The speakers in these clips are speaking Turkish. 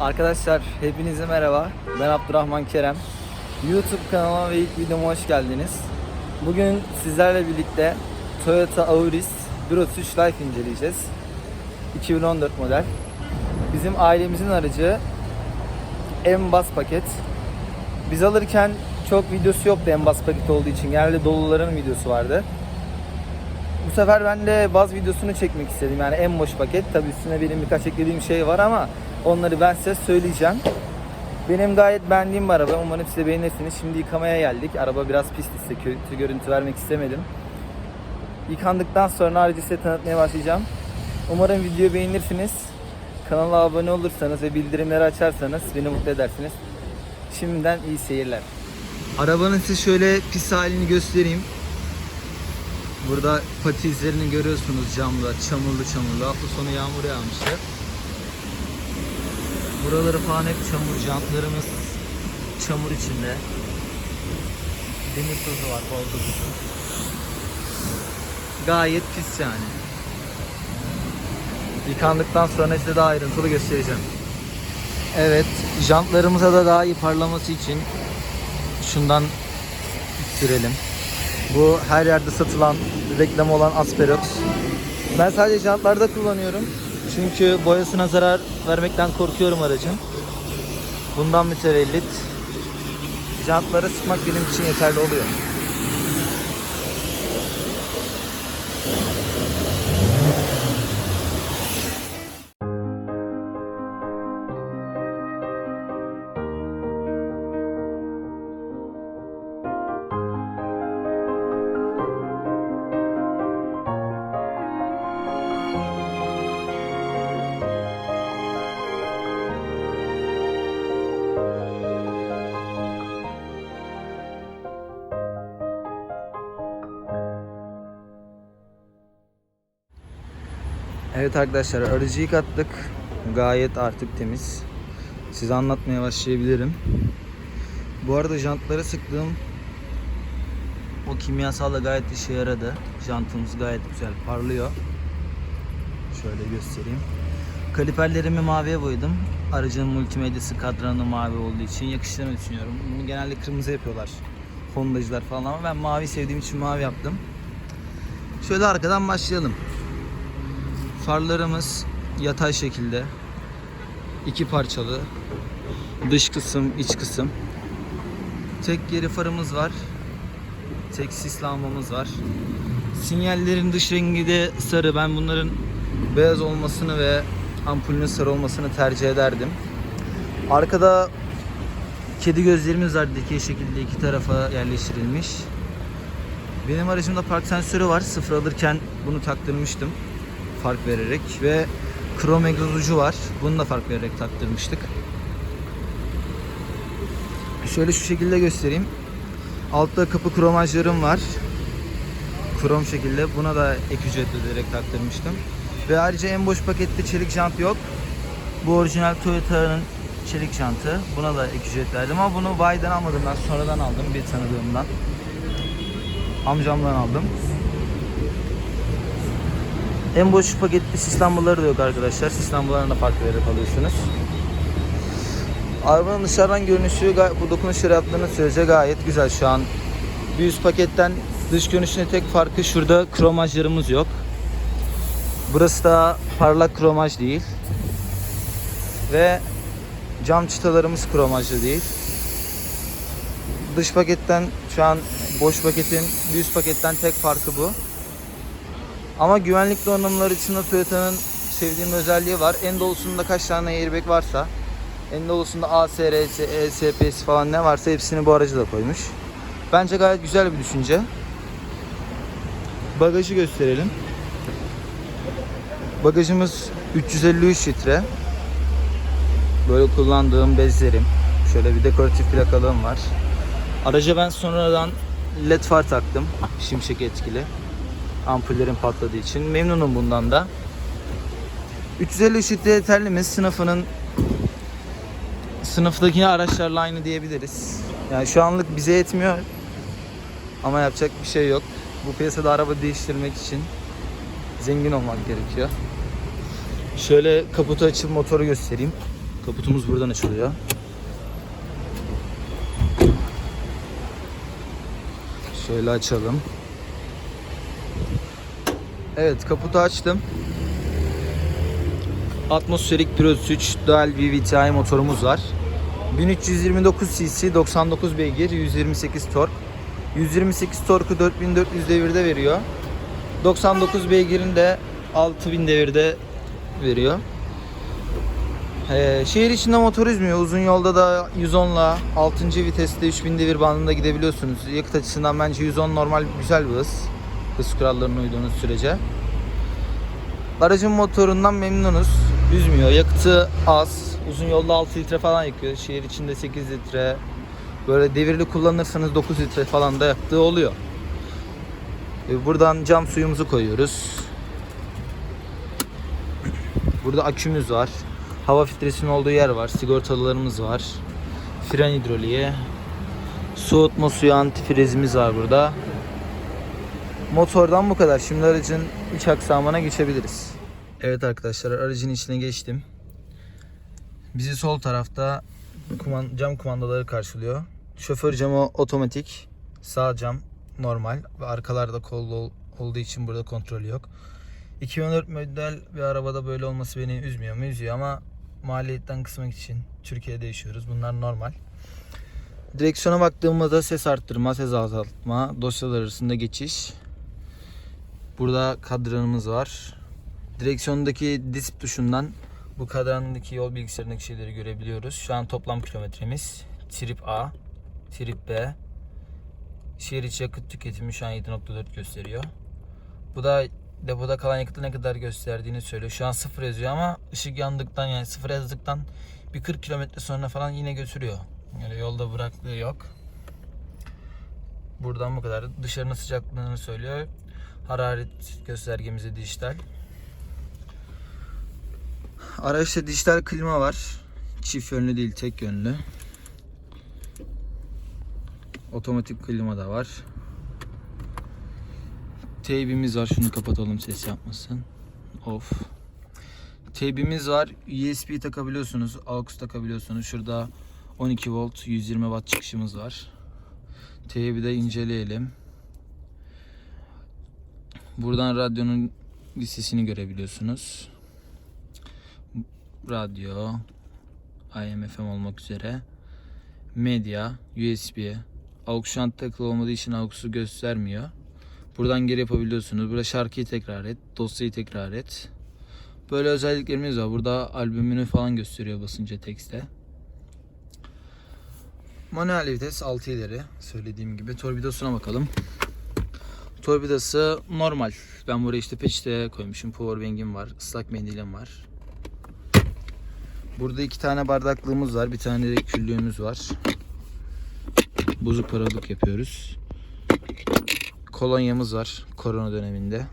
Arkadaşlar hepinize merhaba. Ben Abdurrahman Kerem. YouTube kanalıma ve ilk videoma hoş geldiniz. Bugün sizlerle birlikte Toyota Auris Bros 3 Life inceleyeceğiz. 2014 model. Bizim ailemizin aracı M bas paket. Biz alırken çok videosu yoktu M bas paket olduğu için. Genelde doluların videosu vardı. Bu sefer ben de baz videosunu çekmek istedim. Yani en boş paket. Tabi üstüne benim birkaç eklediğim şey var ama onları ben size söyleyeceğim. Benim gayet beğendiğim bir araba. Umarım siz de beğenirsiniz. Şimdi yıkamaya geldik. Araba biraz pis kötü görüntü vermek istemedim. Yıkandıktan sonra aracı size tanıtmaya başlayacağım. Umarım videoyu beğenirsiniz. Kanala abone olursanız ve bildirimleri açarsanız beni mutlu edersiniz. Şimdiden iyi seyirler. Arabanın size şöyle pis halini göstereyim. Burada pati izlerini görüyorsunuz camda, çamurlu çamurlu. Hafta sonu yağmur yağmıştı. Buraları falan hep çamur, jantlarımız çamur içinde. Demir tozu var, bol tozu. Gayet pis yani. Yıkandıktan sonra size daha ayrıntılı göstereceğim. Evet, jantlarımıza da daha iyi parlaması için şundan sürelim. Bu her yerde satılan, reklam olan Asperox. Ben sadece jantlarda kullanıyorum. Çünkü boyasına zarar vermekten korkuyorum aracın. Bundan mütevellit jantlara sıkmak benim için yeterli oluyor. Evet arkadaşlar aracı yıkattık. Gayet artık temiz. Size anlatmaya başlayabilirim. Bu arada jantlara sıktığım o kimyasal da gayet işe yaradı. Jantımız gayet güzel parlıyor. Şöyle göstereyim. Kaliperlerimi maviye boyadım. Aracın multimedyası kadranı mavi olduğu için yakıştığını düşünüyorum. Bunu genelde kırmızı yapıyorlar. Hondacılar falan ama ben mavi sevdiğim için mavi yaptım. Şöyle arkadan başlayalım. Farlarımız yatay şekilde. iki parçalı. Dış kısım, iç kısım. Tek geri farımız var. Tek sis lambamız var. Sinyallerin dış rengi de sarı. Ben bunların beyaz olmasını ve ampulünün sarı olmasını tercih ederdim. Arkada kedi gözlerimiz var dikey şekilde iki tarafa yerleştirilmiş. Benim aracımda park sensörü var. Sıfır alırken bunu taktırmıştım fark vererek ve krom egzoz ucu var. Bunu da fark vererek taktırmıştık. Şöyle şu şekilde göstereyim. Altta kapı kromajlarım var. Krom şekilde. Buna da ek ücret ödeyerek taktırmıştım. Ve ayrıca en boş pakette çelik jant yok. Bu orijinal Toyota'nın çelik jantı. Buna da ek ücret verdim ama bunu bayiden almadım ben. Sonradan aldım bir tanıdığımdan. Amcamdan aldım. En boş paketli sis lambaları da yok arkadaşlar. Sis lambalarına fark vererek alıyorsunuz. Arabanın dışarıdan görünüşü bu dokunuşları yaptığınız sürece gayet güzel şu an. Bir üst paketten dış görünüşüne tek farkı şurada kromajlarımız yok. Burası da parlak kromaj değil. Ve cam çıtalarımız kromajlı değil. Dış paketten şu an boş paketin bir üst paketten tek farkı bu. Ama güvenlik donanımları içinde Toyota'nın sevdiğim özelliği var. En dolusunda kaç tane airbag varsa, en dolusunda ASRS, ESP'si falan ne varsa hepsini bu aracı da koymuş. Bence gayet güzel bir düşünce. Bagajı gösterelim. Bagajımız 353 litre. Böyle kullandığım bezlerim. Şöyle bir dekoratif plakalığım var. Araca ben sonradan led far taktım. Şimşek etkili ampullerin patladığı için. Memnunum bundan da. 350 litre yeterli mi? Sınıfının sınıftaki araçlarla aynı diyebiliriz. Yani şu anlık bize yetmiyor. Ama yapacak bir şey yok. Bu piyasada araba değiştirmek için zengin olmak gerekiyor. Şöyle kaputu açıp motoru göstereyim. Kaputumuz buradan açılıyor. Şöyle açalım. Evet kaputu açtım. Atmosferik Pros 3 Dual VVTi motorumuz var. 1329 cc 99 beygir 128 tork. 128 torku 4400 devirde veriyor. 99 beygirin de 6000 devirde veriyor. Ee, şehir içinde motor üzmüyor. Uzun yolda da 110'la 6. viteste 3000 devir bandında gidebiliyorsunuz. Yakıt açısından bence 110 normal güzel bir hız. Hız kurallarına uyduğunuz sürece. Aracın motorundan memnunuz. Üzmüyor. Yakıtı az. Uzun yolda 6 litre falan yakıyor. Şehir içinde 8 litre. Böyle devirli kullanırsanız 9 litre falan da yaktığı oluyor. Ee, Buradan cam suyumuzu koyuyoruz. Burada akümüz var. Hava filtresinin olduğu yer var. Sigortalılarımız var. Fren hidroliği. Soğutma suyu antifrizimiz var burada. Motordan bu kadar. Şimdi aracın iç aksamına geçebiliriz. Evet arkadaşlar aracın içine geçtim. Bizi sol tarafta kuman- cam kumandaları karşılıyor. Şoför camı otomatik. Sağ cam normal. Ve arkalarda kol ol- olduğu için burada kontrolü yok. 2014 model bir arabada böyle olması beni üzmüyor mu? Üzüyor ama maliyetten kısmak için Türkiye'de yaşıyoruz. Bunlar normal. Direksiyona baktığımızda ses arttırma, ses azaltma, dosyalar arasında geçiş. Burada kadranımız var. Direksiyondaki disp tuşundan bu kadrandaki yol bilgisayarındaki şeyleri görebiliyoruz. Şu an toplam kilometremiz trip A, trip B. Şehir içi yakıt tüketimi şu an 7.4 gösteriyor. Bu da depoda kalan yakıtı ne kadar gösterdiğini söylüyor. Şu an sıfır yazıyor ama ışık yandıktan yani sıfır yazdıktan bir 40 kilometre sonra falan yine götürüyor. Yani yolda bıraktığı yok. Buradan bu kadar. Dışarının sıcaklığını söylüyor. Hararet göstergemizi dijital. Araçta dijital klima var. Çift yönlü değil tek yönlü. Otomatik klima da var. Teybimiz var. Şunu kapatalım ses yapmasın. Of. Teybimiz var. USB takabiliyorsunuz. AUX takabiliyorsunuz. Şurada 12 volt 120 watt çıkışımız var. Teybi de inceleyelim. Buradan radyonun listesini görebiliyorsunuz. Radyo, AM/FM olmak üzere. Medya, USB. AUX takılı olmadığı için AUX'u göstermiyor. Buradan geri yapabiliyorsunuz. Burada şarkıyı tekrar et, dosyayı tekrar et. Böyle özelliklerimiz var. Burada albümünü falan gösteriyor basınca tekste. Manuel vites 6 ileri söylediğim gibi. Torpidosuna bakalım. Torpidosu normal. Ben buraya işte peçete koymuşum. Powerbank'im var. ıslak mendilim var. Burada iki tane bardaklığımız var. Bir tane de küllüğümüz var. Bozuk paralık yapıyoruz. Kolonyamız var. Korona döneminde.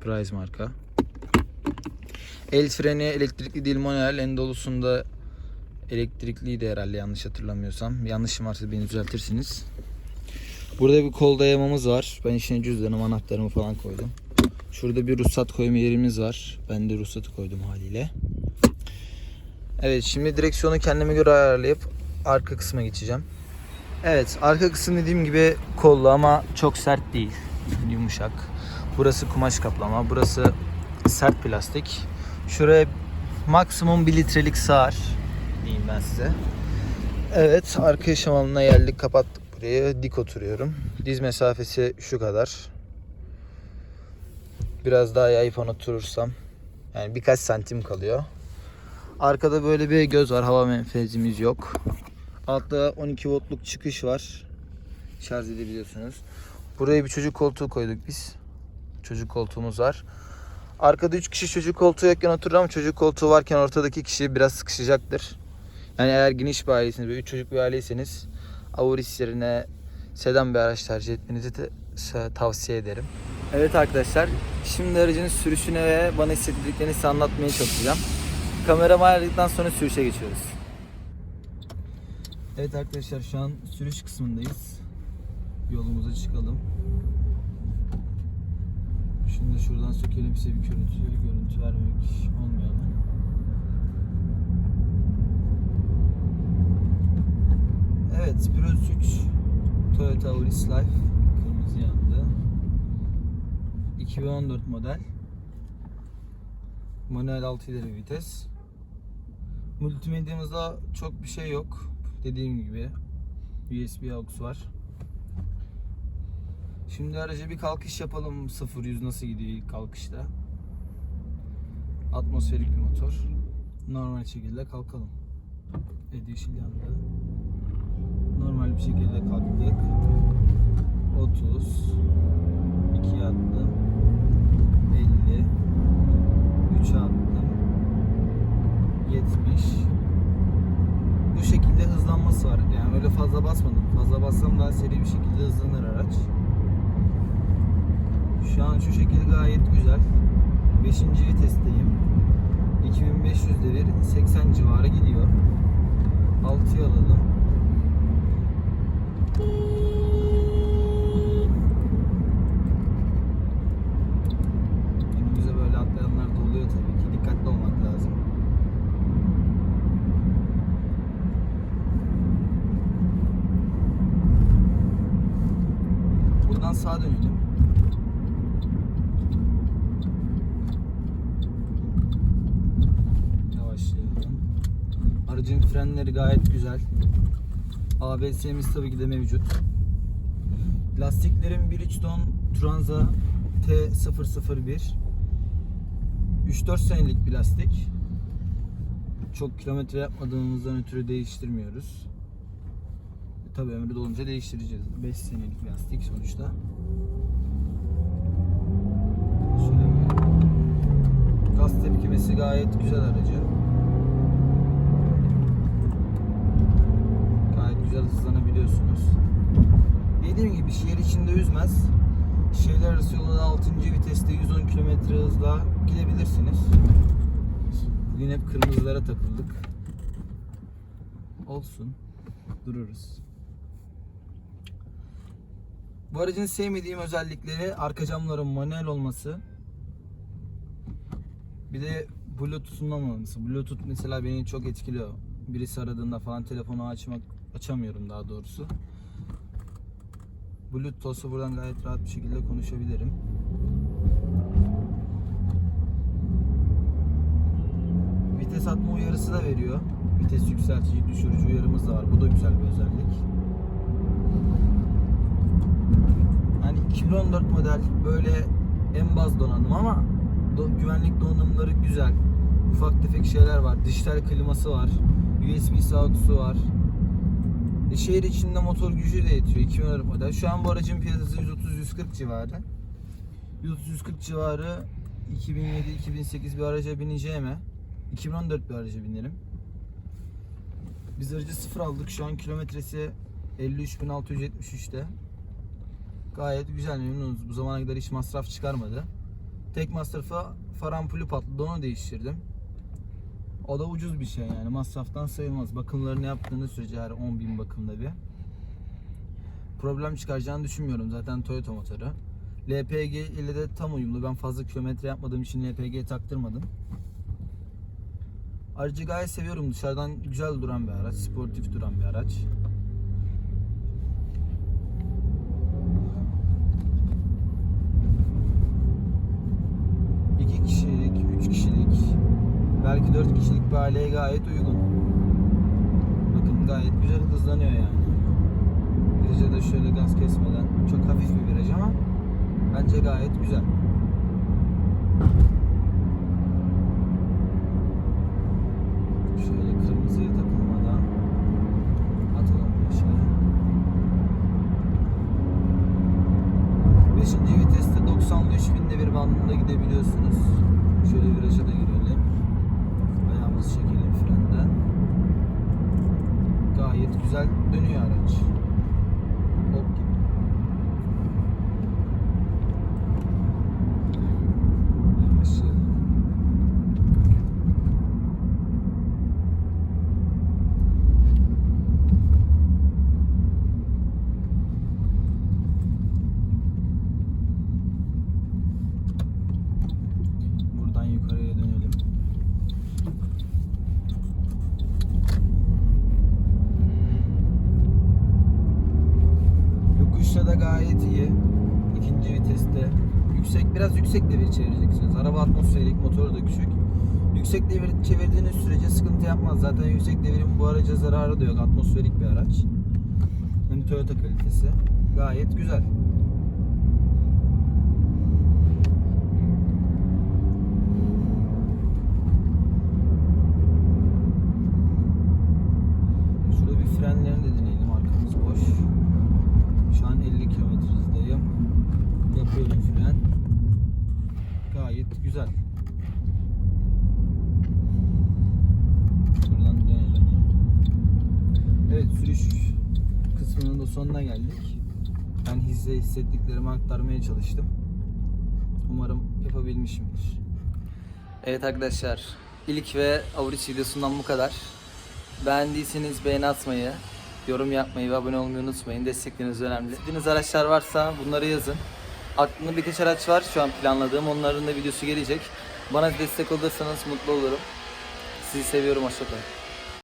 Price marka. El freni elektrikli değil manuel. En dolusunda elektrikliydi herhalde yanlış hatırlamıyorsam. Yanlışım varsa beni düzeltirsiniz. Burada bir kol dayamamız var. Ben içine cüzdanım, anahtarımı falan koydum. Şurada bir ruhsat koyma yerimiz var. Ben de ruhsatı koydum haliyle. Evet şimdi direksiyonu kendime göre ayarlayıp arka kısma geçeceğim. Evet arka kısım dediğim gibi kollu ama çok sert değil. Yumuşak. Burası kumaş kaplama. Burası sert plastik. Şuraya maksimum 1 litrelik sığar diyeyim ben size. Evet arka yaşam alanına geldik kapattık burayı dik oturuyorum. Diz mesafesi şu kadar. Biraz daha yayıp oturursam yani birkaç santim kalıyor. Arkada böyle bir göz var. Hava menfezimiz yok. Altta 12 voltluk çıkış var. Şarj edebiliyorsunuz. Buraya bir çocuk koltuğu koyduk biz. Çocuk koltuğumuz var. Arkada 3 kişi çocuk koltuğu yokken oturur ama çocuk koltuğu varken ortadaki kişi biraz sıkışacaktır. Yani eğer geniş bir aileyseniz, böyle 3 çocuk bir aileyseniz Auris yerine sedan bir araç tercih etmenizi de tavsiye ederim. Evet arkadaşlar, şimdi aracın sürüşüne ve bana hissettirdiklerini size anlatmaya çalışacağım. Kameramı ayarladıktan sonra sürüşe geçiyoruz. Evet arkadaşlar şu an sürüş kısmındayız. Yolumuza çıkalım. Şimdi şuradan sökelim size bir görüntü, görüntü vermek olmayalım. Evet, Prius 3 Toyota Auris Life kırmızı yandı. 2014 model. Manuel 6 ileri vites. Multimedyamızda çok bir şey yok. Dediğim gibi USB aux var. Şimdi araca bir kalkış yapalım. 0-100 nasıl gidiyor ilk kalkışta. Atmosferik bir motor. Normal şekilde kalkalım. Yeşil yandı. Normal bir şekilde kalktık. 30 2 attım. 50 3 attım. 70 Bu şekilde hızlanması var. Yani öyle fazla basmadım. Fazla bassam daha seri bir şekilde hızlanır araç. Şu an şu şekilde gayet güzel. 5. vitesteyim. 2500 devir 80 civarı gidiyor. 6'yı alalım. Önümüze böyle atlayanlar da tabii ki. Dikkatli olmak lazım. Buradan sağa dönelim. Yavaşlayalım. Aracın frenleri gayet güzel. ABS'miz tabii ki de mevcut. Lastiklerim Bridgestone Turanza T001 3-4 senelik bir lastik. Çok kilometre yapmadığımızdan ötürü değiştirmiyoruz. Tabii ömrü dolunca değiştireceğiz. 5 senelik bir lastik sonuçta. Şöyle bir gaz tepkimesi gayet güzel aracın. Gayet güzel hızlanabiliyorsunuz. Dediğim gibi şehir içinde üzmez. Şehirler arası yolda 6. viteste 110 km hızla gidebilirsiniz. Bugün hep kırmızılara takıldık. Olsun. Dururuz. Bu aracın sevmediğim özellikleri arka camların manuel olması. Bir de Bluetooth'un olmaması. Bluetooth mesela beni çok etkiliyor. Birisi aradığında falan telefonu açmak açamıyorum daha doğrusu. Bluetooth olsa buradan gayet rahat bir şekilde konuşabilirim. Vites atma uyarısı da veriyor. Vites yükseltici, düşürücü uyarımız da var. Bu da güzel bir özellik. Yani 2014 model böyle en baz donanım ama do- güvenlik donanımları güzel. Ufak tefek şeyler var. Dijital kliması var. USB aux'u var. E, şehir içinde motor gücü de yetiyor 2014 model. Şu an bu aracın piyasası 130-140 civarı. 130-140 civarı 2007-2008 bir araca bineceğime 2014 bir araca binerim. Biz aracı sıfır aldık. Şu an kilometresi 53.673'te. Gayet güzel memnunuz. Bu zamana kadar hiç masraf çıkarmadı. Tek masrafı far ampulü patladı. Onu değiştirdim. O da ucuz bir şey yani. Masraftan sayılmaz. Bakımlarını yaptığınız sürece her 10.000 bakımda bir. Problem çıkaracağını düşünmüyorum. Zaten Toyota motoru. LPG ile de tam uyumlu. Ben fazla kilometre yapmadığım için LPG taktırmadım. Aracı gayet seviyorum. Dışarıdan güzel duran bir araç. Sportif duran bir araç. 4 kişilik bir aileye gayet uygun. Bakın gayet güzel hızlanıyor yani. Viraja da şöyle gaz kesmeden çok hafif bir viraj ama bence gayet güzel. Çevireceksiniz. Araba atmosferik, motoru da küçük. Yüksek devir çevirdiğiniz sürece sıkıntı yapmaz. Zaten yüksek devirin bu araca zararı da yok. Atmosferik bir araç. Hem Toyota kalitesi. Gayet güzel. Şurada bir frenlerini de deneyelim. Arkamız boş. Şu an 50 km hızdayım. Yapıyorum fren. Gayet güzel. Şuradan dönelim. Evet sürüş kısmının da sonuna geldik. Ben hisse hissettiklerimi aktarmaya çalıştım. Umarım yapabilmişimdir. Evet arkadaşlar ilk ve Avruç videosundan bu kadar. Beğendiyseniz beğeni atmayı, yorum yapmayı ve abone olmayı unutmayın. Destekleriniz önemli. İstediğiniz araçlar varsa bunları yazın. Aklımda birkaç araç var şu an planladığım. Onların da videosu gelecek. Bana destek olursanız mutlu olurum. Sizi seviyorum. Hoşçakalın.